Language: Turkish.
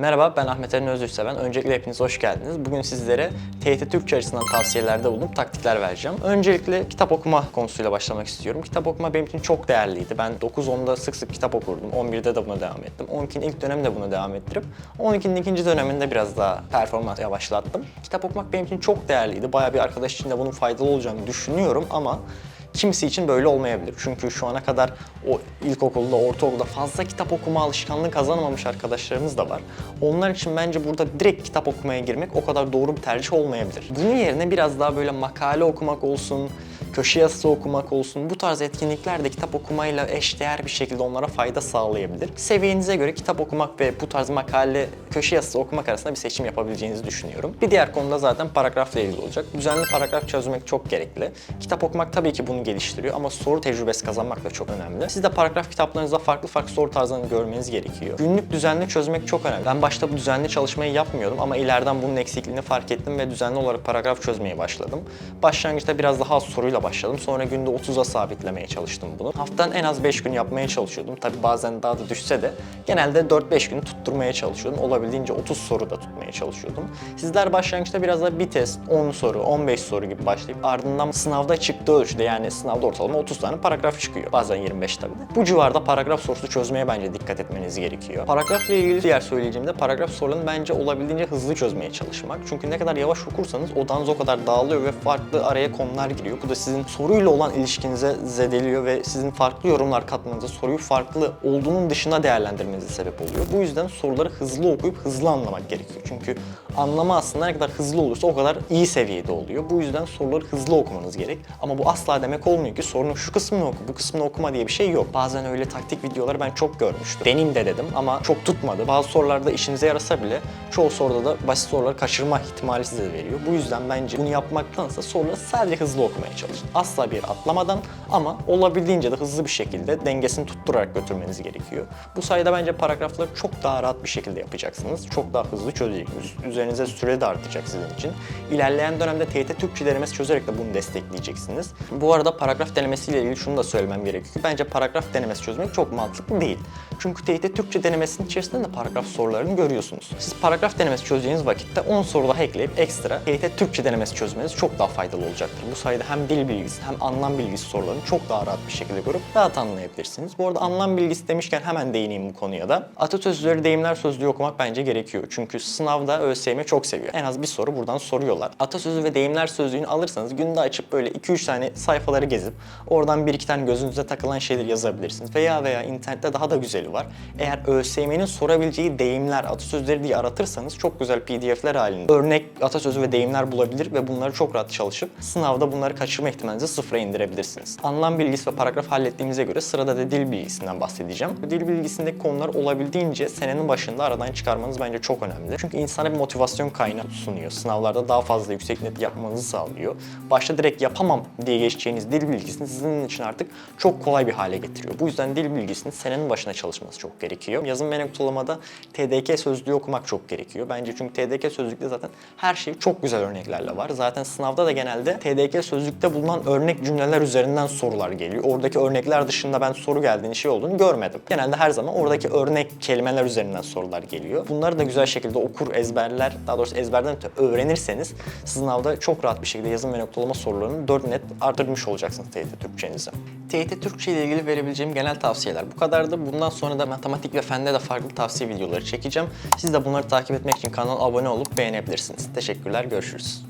Merhaba ben Ahmet Eren Özgürseven. Öncelikle hepiniz hoş geldiniz. Bugün sizlere TYT Türkçe açısından tavsiyelerde bulunup taktikler vereceğim. Öncelikle kitap okuma konusuyla başlamak istiyorum. Kitap okuma benim için çok değerliydi. Ben 9-10'da sık sık kitap okurdum. 11'de de buna devam ettim. 12'nin ilk döneminde buna devam ettirip 12'nin ikinci döneminde biraz daha performans yavaşlattım. Kitap okumak benim için çok değerliydi. Bayağı bir arkadaş için de bunun faydalı olacağını düşünüyorum ama Kimisi için böyle olmayabilir. Çünkü şu ana kadar o ilkokulda, ortaokulda fazla kitap okuma alışkanlığı kazanamamış arkadaşlarımız da var. Onlar için bence burada direkt kitap okumaya girmek o kadar doğru bir tercih olmayabilir. Bunun yerine biraz daha böyle makale okumak olsun, köşe yazısı okumak olsun bu tarz etkinlikler de kitap okumayla eşdeğer bir şekilde onlara fayda sağlayabilir. Seviyenize göre kitap okumak ve bu tarz makale, köşe yazısı okumak arasında bir seçim yapabileceğinizi düşünüyorum. Bir diğer konuda zaten paragrafla ilgili olacak. Düzenli paragraf çözmek çok gerekli. Kitap okumak tabii ki bunu geliştiriyor ama soru tecrübesi kazanmak da çok önemli. Siz de paragraf kitaplarınızda farklı farklı soru tarzlarını görmeniz gerekiyor. Günlük düzenli çözmek çok önemli. Ben başta bu düzenli çalışmayı yapmıyordum ama ileriden bunun eksikliğini fark ettim ve düzenli olarak paragraf çözmeye başladım. Başlangıçta biraz daha soruyla başladım. Sonra günde 30'a sabitlemeye çalıştım bunu. Haftanın en az 5 gün yapmaya çalışıyordum. Tabii bazen daha da düşse de genelde 4-5 gün tutturmaya çalışıyordum. Olabildiğince 30 soru da tutmaya çalışıyordum. Sizler başlangıçta biraz daha bir test, 10 soru, 15 soru gibi başlayıp ardından sınavda çıktığı ölçüde yani sınavda ortalama 30 tane paragraf çıkıyor. Bazen 25 tabii de. Bu civarda paragraf sorusu çözmeye bence dikkat etmeniz gerekiyor. Paragrafla ilgili diğer söyleyeceğim de paragraf sorularını bence olabildiğince hızlı çözmeye çalışmak. Çünkü ne kadar yavaş okursanız odanız o kadar dağılıyor ve farklı araya konular giriyor. Bu da sizin soruyla olan ilişkinize zedeliyor ve sizin farklı yorumlar katmanıza soruyu farklı olduğunun dışına değerlendirmenize sebep oluyor. Bu yüzden soruları hızlı okuyup hızlı anlamak gerekiyor. Çünkü anlama aslında ne kadar hızlı olursa o kadar iyi seviyede oluyor. Bu yüzden soruları hızlı okumanız gerek. Ama bu asla demek olmuyor ki sorunun şu kısmını oku, bu kısmını okuma diye bir şey yok. Bazen öyle taktik videoları ben çok görmüştüm. Deneyim de dedim ama çok tutmadı. Bazı sorularda işinize yarasa bile çoğu soruda da basit soruları kaçırma ihtimali size veriyor. Bu yüzden bence bunu yapmaktansa soruları sadece hızlı okumaya çalışın. Asla bir atlamadan ama olabildiğince de hızlı bir şekilde dengesini tutturarak götürmeniz gerekiyor. Bu sayede bence paragrafları çok daha rahat bir şekilde yapacaksınız. Çok daha hızlı çözeceksiniz. Üzerinize süre de artacak sizin için. İlerleyen dönemde TYT Türkçe denemesi çözerek de bunu destekleyeceksiniz. Bu arada paragraf denemesiyle ilgili şunu da söylemem gerekiyor ki bence paragraf denemesi çözmek çok mantıklı değil. Çünkü TYT Türkçe denemesinin içerisinde de paragraf sorularını görüyorsunuz. Siz paragraf denemesi çözeceğiniz vakitte 10 soru daha ekleyip ekstra TYT Türkçe denemesi çözmeniz çok daha faydalı olacaktır. Bu sayede hem dil bilgisi hem anlam bilgisi sorularını çok daha rahat bir şekilde görüp rahat anlayabilirsiniz. Bu arada anlam bilgisi demişken hemen değineyim bu konuya da. Atasözleri, deyimler sözlüğü okumak bence gerekiyor. Çünkü sınavda ÖSYM çok seviyor. En az bir soru buradan soruyorlar. Atasözü ve deyimler sözlüğünü alırsanız günde açıp böyle 2-3 tane sayfaları gezip oradan bir iki tane gözünüze takılan şeyleri yazabilirsiniz. Veya veya internette daha da güzeli var. Eğer ÖSYM'nin sorabileceği deyimler, atasözleri diye aratırsanız çok güzel PDF'ler halinde örnek atasözü ve deyimler bulabilir ve bunları çok rahat çalışıp sınavda bunları kaçırma ihtimalinizi sıfıra indirebilirsiniz. Anlam bilgisi ve paragraf hallettiğimize göre sırada da dil bilgisinden bahsedeceğim. Dil bilgisindeki konular olabildiğince senenin başında aradan çıkarmanız bence çok önemli. Çünkü insana bir motivasyon kaynağı sunuyor. Sınavlarda daha fazla yüksek net yapmanızı sağlıyor. Başta direkt yapamam diye geçeceğiniz dil bilgisini sizin için artık çok kolay bir hale getiriyor. Bu yüzden dil bilgisini senenin başına çalışması çok gerekiyor. Yazım ve noktalamada TDK sözlüğü okumak çok gerekiyor. Bence çünkü TDK sözlükte zaten her şey çok güzel örneklerle var. Zaten sınavda da genelde TDK sözlükte bulunan örnek cümleler üzerinden sorular geliyor. Oradaki örnekler dışında ben soru geldiğini şey olduğunu görmedim. Genelde her zaman oradaki örnek kelimeler üzerinden sorular geliyor. Bunları da güzel şekilde okur, ezberler, daha doğrusu ezberden öte öğrenirseniz sınavda çok rahat bir şekilde yazım ve noktalama sorularını 4 net artırmış olacaksınız TYT Türkçenizi. TYT Türkçe ile ilgili verebileceğim genel tavsiyeler bu kadardı. Bundan sonra da matematik ve fende de farklı tavsiye videoları çekeceğim. Siz de bunları takip etmek için kanala abone olup beğenebilirsiniz. Teşekkürler, görüşürüz.